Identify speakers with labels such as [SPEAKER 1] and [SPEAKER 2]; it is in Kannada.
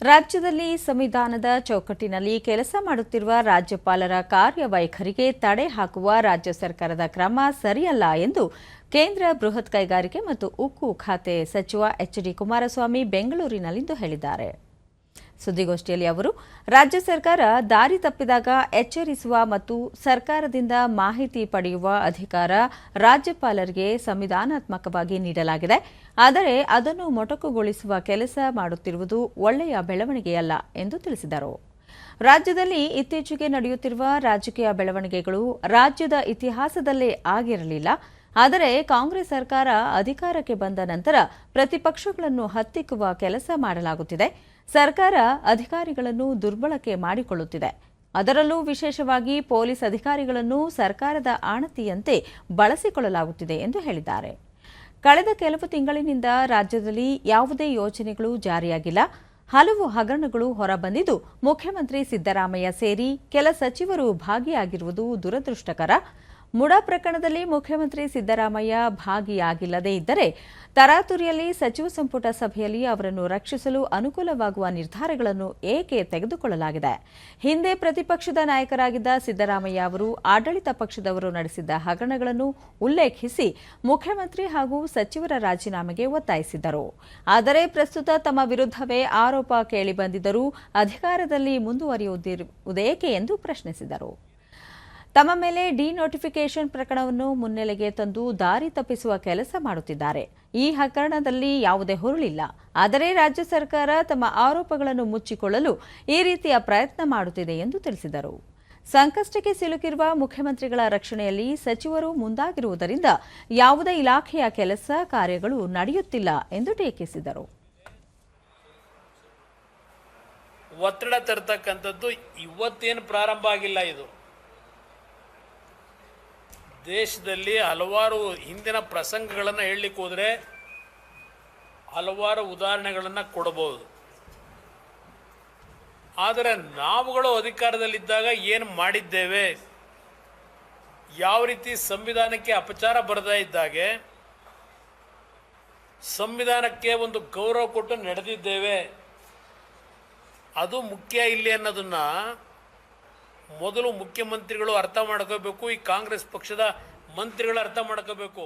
[SPEAKER 1] ರಾಜ್ಯದಲ್ಲಿ ಸಂವಿಧಾನದ ಚೌಕಟ್ಟಿನಲ್ಲಿ ಕೆಲಸ ಮಾಡುತ್ತಿರುವ ರಾಜ್ಯಪಾಲರ ಕಾರ್ಯವೈಖರಿಗೆ ತಡೆ ಹಾಕುವ ರಾಜ್ಯ ಸರ್ಕಾರದ ಕ್ರಮ ಸರಿಯಲ್ಲ ಎಂದು ಕೇಂದ್ರ ಬೃಹತ್ ಕೈಗಾರಿಕೆ ಮತ್ತು ಉಕ್ಕು ಖಾತೆ ಸಚಿವ ಎಚ್ ಡಿ ಕುಮಾರಸ್ವಾಮಿ ಬೆಂಗಳೂರಿನಲ್ಲಿಂದು ಹೇಳಿದ್ದಾರೆ. ಸುದ್ದಿಗೋಷ್ಠಿಯಲ್ಲಿ ಅವರು, ರಾಜ್ಯ ಸರ್ಕಾರ ದಾರಿ ತಪ್ಪಿದಾಗ ಎಚ್ಚರಿಸುವ ಮತ್ತು ಸರ್ಕಾರದಿಂದ ಮಾಹಿತಿ ಪಡೆಯುವ ಅಧಿಕಾರ ರಾಜ್ಯಪಾಲರಿಗೆ ಸಂವಿಧಾನಾತ್ಮಕವಾಗಿ ನೀಡಲಾಗಿದೆ. ಆದರೆ ಅದನ್ನು ಮೊಟಕುಗೊಳಿಸುವ ಕೆಲಸ ಮಾಡುತ್ತಿರುವುದು ಒಳ್ಳೆಯ ಬೆಳವಣಿಗೆಯಲ್ಲ, ಎಂದು ತಿಳಿಸಿದರು. ರಾಜ್ಯದಲ್ಲಿ ಇತ್ತೀಚೆಗೆ ನಡೆಯುತ್ತಿರುವ ರಾಜಕೀಯ ಬೆಳವಣಿಗೆಗಳು ರಾಜ್ಯದ ಇತಿಹಾಸದಲ್ಲೇ ಆಗಿರಲಿಲ್ಲ. ಆದರೆ ಕಾಂಗ್ರೆಸ್ ಸರ್ಕಾರ ಅಧಿಕಾರಕ್ಕೆ ಬಂದ ನಂತರ ಪ್ರತಿಪಕ್ಷಗಳನ್ನು ಹತ್ತಿಕ್ಕುವ ಕೆಲಸ ಮಾಡಲಾಗುತ್ತಿದೆ. ಸರ್ಕಾರ ಅಧಿಕಾರಿಗಳನ್ನು ದುರ್ಬಳಕೆ ಮಾಡಿಕೊಳ್ಳುತ್ತಿದೆ. ಅದರಲ್ಲೂ ವಿಶೇಷವಾಗಿ ಪೊಲೀಸ್ ಅಧಿಕಾರಿಗಳನ್ನು ಸರ್ಕಾರದ ಆಣತಿಯಂತೆ ಬಳಸಿಕೊಳ್ಳಲಾಗುತ್ತಿದೆ ಎಂದು ಹೇಳಿದ್ದಾರೆ. ಕಳೆದ ಕೆಲವು ತಿಂಗಳಿನಿಂದ ರಾಜ್ಯದಲ್ಲಿ ಯಾವುದೇ ಯೋಜನೆಗಳು ಜಾರಿಯಾಗಿಲ್ಲ. ಹಲವು ಹಗರಣಗಳು ಹೊರಬಂದಿದ್ದು ಮುಖ್ಯಮಂತ್ರಿ ಸಿದ್ದರಾಮಯ್ಯ ಸೇರಿ ಕೆಲ ಸಚಿವರು ಭಾಗಿಯಾಗಿರುವುದು ದುರದೃಷ್ಟಕರ. ಮುಡಾ ಪ್ರಕರಣದಲ್ಲಿ ಮುಖ್ಯಮಂತ್ರಿ ಸಿದ್ದರಾಮಯ್ಯ ಭಾಗಿಯಾಗಿಲ್ಲದೇ ಇದ್ದರೆ ತರಾತುರಿಯಲ್ಲಿ ಸಚಿವ ಸಂಪುಟ ಸಭೆಯಲ್ಲಿ ಅವರನ್ನು ರಕ್ಷಿಸಲು ಅನುಕೂಲವಾಗುವ ನಿರ್ಧಾರಗಳನ್ನು ಏಕೆ ತೆಗೆದುಕೊಳ್ಳಲಾಗಿದೆ? ಹಿಂದೆ ಪ್ರತಿಪಕ್ಷದ ನಾಯಕರಾಗಿದ್ದ ಸಿದ್ದರಾಮಯ್ಯ ಅವರು, ಆಡಳಿತ ಪಕ್ಷದವರು ನಡೆಸಿದ್ದ ಹಗರಣಗಳನ್ನು ಉಲ್ಲೇಖಿಸಿ ಮುಖ್ಯಮಂತ್ರಿ ಹಾಗೂ ಸಚಿವರ ರಾಜೀನಾಮೆಗೆ ಒತ್ತಾಯಿಸಿದ್ದರು. ಆದರೆ ಪ್ರಸ್ತುತ ತಮ್ಮ ವಿರುದ್ಧವೇ ಆರೋಪ ಕೇಳಿಬಂದಿದ್ದರೂ ಅಧಿಕಾರದಲ್ಲಿ ಮುಂದುವರಿಯುವುದೇಕೆ ಎಂದು ಪ್ರಶ್ನಿಸಿದರು. ತಮ್ಮ ಮೇಲೆ ಡಿನೋಟಿಫಿಕೇಷನ್ ಪ್ರಕರಣವನ್ನು ಮುನ್ನೆಲೆಗೆ ತಂದು ದಾರಿ ತಪ್ಪಿಸುವ ಕೆಲಸ ಮಾಡುತ್ತಿದ್ದಾರೆ. ಈ ಹಗರಣದಲ್ಲಿ ಯಾವುದೇ ಹುರುಳಿಲ್ಲ. ಆದರೆ ರಾಜ್ಯ ಸರ್ಕಾರ ತಮ್ಮ ಆರೋಪಗಳನ್ನು ಮುಚ್ಚಿಕೊಳ್ಳಲು ಈ ರೀತಿಯ ಪ್ರಯತ್ನ ಮಾಡುತ್ತಿದೆ ಎಂದು ತಿಳಿಸಿದರು. ಸಂಕಷ್ಟಕ್ಕೆ ಸಿಲುಕಿರುವ ಮುಖ್ಯಮಂತ್ರಿಗಳ ರಕ್ಷಣೆಯಲ್ಲಿ ಸಚಿವರು ಮುಂದಾಗಿರುವುದರಿಂದ ಯಾವುದೇ ಇಲಾಖೆಯ ಕೆಲಸ, ಕಾರ್ಯಗಳು ನಡೆಯುತ್ತಿಲ್ಲ ಎಂದು ಟೀಕಿಸಿದರು.
[SPEAKER 2] ಒತ್ತಡ ತರ್ತಕ್ಕಂಥದ್ದು ಇವತ್ತೇನು ಪ್ರಾರಂಭ ಆಗಿಲ್ಲ ಇದು. ದೇಶದಲ್ಲಿ ಹಲವಾರು ಹಿಂದಿನ ಪ್ರಸಂಗಗಳನ್ನು ಹೇಳಲಿಕ್ಕೆ ಹೋದರೆ ಹಲವಾರು ಉದಾಹರಣೆಗಳನ್ನು ಕೊಡಬಹುದು ಆದರೆ ನಾವುಗಳು ಅಧಿಕಾರದಲ್ಲಿದ್ದಾಗ ಏನು ಮಾಡಿದ್ದೇವೆ? ಯಾವ ರೀತಿ ಸಂವಿಧಾನಕ್ಕೆ ಅಪಚಾರ ಬರದೇ ಇದ್ದಾಗೆ? ಸಂವಿಧಾನಕ್ಕೆ ಒಂದು ಗೌರವ ಕೊಟ್ಟು ನಡೆದಿದ್ದೇವೆ. ಅದು ಮುಖ್ಯ ಇಲ್ಲಿ ಅನ್ನೋದನ್ನ ಮೊದಲು ಮುಖ್ಯಮಂತ್ರಿಗಳು ಅರ್ಥ ಮಾಡ್ಕೋಬೇಕು ಈ ಕಾಂಗ್ರೆಸ್ ಪಕ್ಷದ ಮಂತ್ರಿಗಳು ಅರ್ಥ ಮಾಡ್ಕೋಬೇಕು.